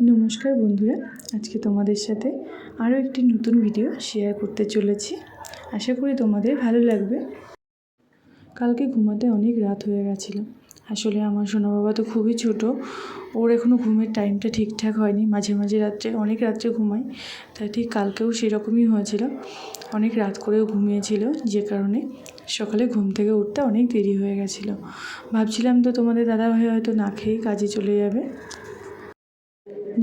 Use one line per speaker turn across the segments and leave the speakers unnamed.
নমস্কার বন্ধুরা, আজকে তোমাদের সাথে আরও একটি নতুন ভিডিও শেয়ার করতে চলেছি। আশা করি তোমাদের ভালো লাগবে। কালকে ঘুমাতে অনেক রাত হয়ে গেছিল। আসলে আমার সোনা বাবা তো খুবই ছোট। ওর এখনও ঘুমের টাইমটা ঠিকঠাক হয়নি। মাঝে মাঝে রাত্রে, অনেক রাত্রে ঘুমাই তাই ঠিক কালকেও সেরকমই হয়েছিল। অনেক রাত করেও ঘুমিয়েছিল। যে কারণে সকালে ঘুম থেকে উঠতে অনেক দেরি হয়ে গেছিল। ভাবছিলাম তো তোমাদের দাদাভাই হয়তো না খেয়েই কাজে চলে যাবে।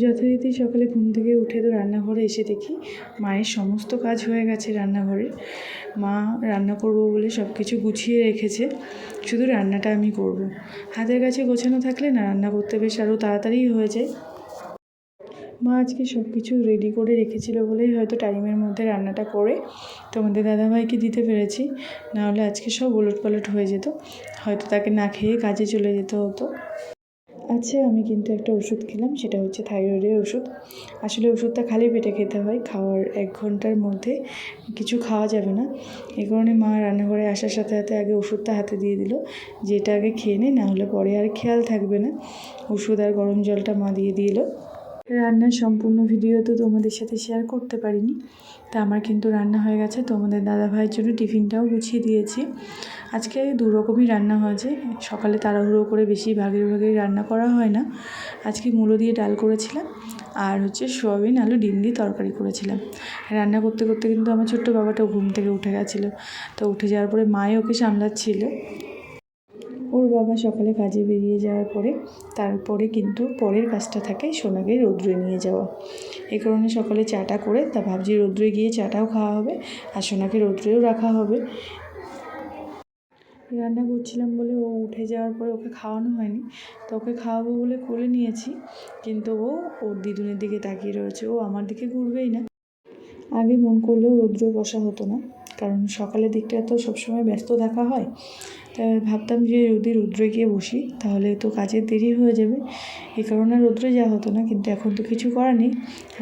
যথারীতি সকালে ঘুম থেকে উঠে তো রান্নাঘরে এসে দেখি মায়ের সমস্ত কাজ হয়ে গেছে রান্নাঘরে। মা রান্না করব বলে সব কিছু গুছিয়ে রেখেছে, শুধু রান্নাটা আমি করব। হাতের কাছে গোছানো থাকলে না রান্না করতে বেশ আরও তাড়াতাড়ি হয়ে যায়। মা আজকে সব কিছু রেডি করে রেখেছিল বলেই হয়তো টাইমের মধ্যে রান্নাটা করে। তোমাদের দাদাভাইকে দিতে পেরেছি, নাহলে আজকে সব ওলট পালট হয়ে যেত। হয়তো তাকে না খেয়ে কাজে চলে যেতে হতো। আচ্ছা আমি কিন্তু একটা ওষুধ খেলাম, সেটা হচ্ছে থাইরয়েডের ওষুধ। আসলে ওষুধটা খালি পেটে খেতে হয়, খাওয়ার এক ঘণ্টার মধ্যে কিছু খাওয়া যাবে না। এই কারণে মা রান্নাঘরে আসার সাথে সাথে আগে ওষুধটা হাতে দিয়ে দিল, যেটা আগে খেয়ে নে, না হলে পরে আর খেয়াল থাকবে না। ওষুধ আর গরম জলটা মা দিয়ে দিল। রান্নার সম্পূর্ণ ভিডিও তো তোমাদের সাথে শেয়ার করতে পারিনি। তা আমার কিন্তু রান্না হয়ে গেছে। তোমাদের দাদা ভাইয়ের জন্য টিফিনটাও গুছিয়ে দিয়েছি। আজকে দু রকমই রান্না হয়েছে। সকালে তাড়াহুড়ো করে বেশি ভাগের ভাগের রান্না করা হয় না। আজকে মূলো দিয়ে ডাল করেছিলাম আর হচ্ছে সোয়াবিন, আলু, ডিম দিয়ে তরকারি করেছিলাম। রান্না করতে করতে কিন্তু আমার ছোট্ট বাবাটাও ঘুম থেকে উঠে গেছিল। তো উঠে যাওয়ার পরে মায়ে ওকে সামলাচ্ছিল। ওর বাবা সকালে কাজে বেরিয়ে যাওয়ার পরে, তারপরে কিন্তু পরের কাজটা থাকে সোনাকে রৌদ্রে নিয়ে যাওয়া। এই কারণে সকালে চাটা করে তা ভাবছি রৌদ্রে গিয়ে চাটাও খাওয়া হবে আর সোনাকে রৌদ্রেও রাখা হবে। রান্না করছিলাম বলে ও উঠে যাওয়ার পরে ওকে খাওয়ানো হয়নি। তো ওকে খাওয়াবো বলে কোলে নিয়েছি, কিন্তু ও, ওর দিদুনের দিকে তাকিয়ে রয়েছে। ও আমার দিকে ঘুরবেই না। আগে মন করলেও রৌদ্রে বসা হতো না, কারণ সকালের দিকটা তো সবসময় ব্যস্ত থাকা হয়। তাই ভাবতাম যে যদি রৌদ্রে গিয়ে বসি, তাহলে তো কাজের দেরি হয়ে যাবে। এই কারণে রৌদ্রে যাওয়া হতো না, কিন্তু এখন তো কিছু করার নেই।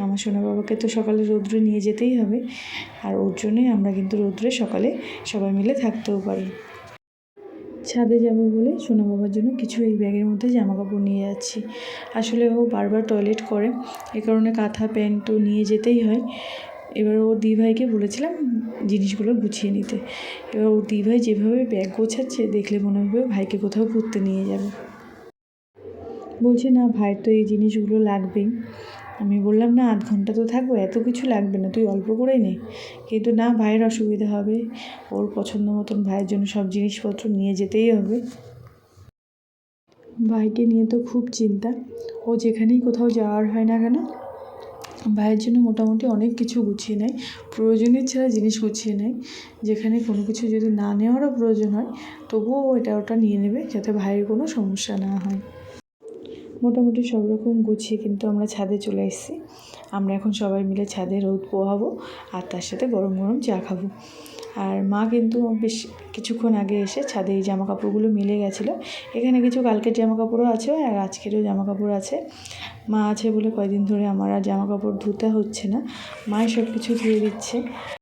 আমার সোনা বাবাকে তো সকালে রৌদ্রে নিয়ে যেতেই হবে। আর ওর জন্যই আমরা কিন্তু রৌদ্রে সকালে সবাই মিলে থাকতেও পারি। ছাদে যাব বলে সোনা বাবার জন্য কিছু এই ব্যাগের মধ্যে জামা কাপড় নিয়ে যাচ্ছি। আসলে ও বারবার টয়লেট করে, এ কারণে কাঁথা, প্যান্ট তো নিয়ে যেতেই হয়। এবার ওর দিভাইকে বলেছিলাম জিনিসগুলো গুছিয়ে নিতে। এবার ওর দিভাই যেভাবে ব্যাগ গোছাচ্ছে, দেখলে মনে হবে ভাইকে কোথাও ঘুরতে নিয়ে যাবে। বলছে, না ভাইয়ের তো এই জিনিসগুলো লাগবেই। আমি বললাম, না, আধ ঘণ্টা তো থাকব, এত কিছু লাগবে না, তুই অল্প করেই নে। কিন্তু না, ভাইয়ের অসুবিধা হবে। ওর পছন্দ মতন ভাইয়ের জন্য সব জিনিসপত্র নিয়ে যেতেই হবে। ভাইকে নিয়ে তো খুব চিন্তা। ও যেখানেই কোথাও যাওয়ার হয় না কেন ভাইয়ের জন্য মোটামুটি অনেক কিছু গুছিয়ে নেয়। প্রয়োজনের ছাড়া জিনিস গুছিয়ে নেয়। যেখানে কোনো কিছু যদি না নেওয়ারও প্রয়োজন হয়, তবুও এটা ওটা নিয়ে নেবে যাতে ভাইয়ের কোনো সমস্যা না হয়। মোটামুটি সব রকম গুছিয়ে কিন্তু আমরা ছাদে চলে এসেছি। আমরা এখন সবাই মিলে ছাদে রোদ পোহাবো আর তার সাথে গরম গরম চা খাব। আর মা কিন্তু বেশ কিছুক্ষণ আগে এসে ছাদে এই জামা কাপড়গুলো মিলে গেছিল। এখানে কিছু কালকের জামা কাপড়ও আছে আর আজকেরও জামা কাপড় আছে। মা আছে বলে কয়দিন ধরে আমার আর জামা কাপড় ধুতে হচ্ছে না। মায়ের সব কিছু ধুয়ে দিচ্ছে।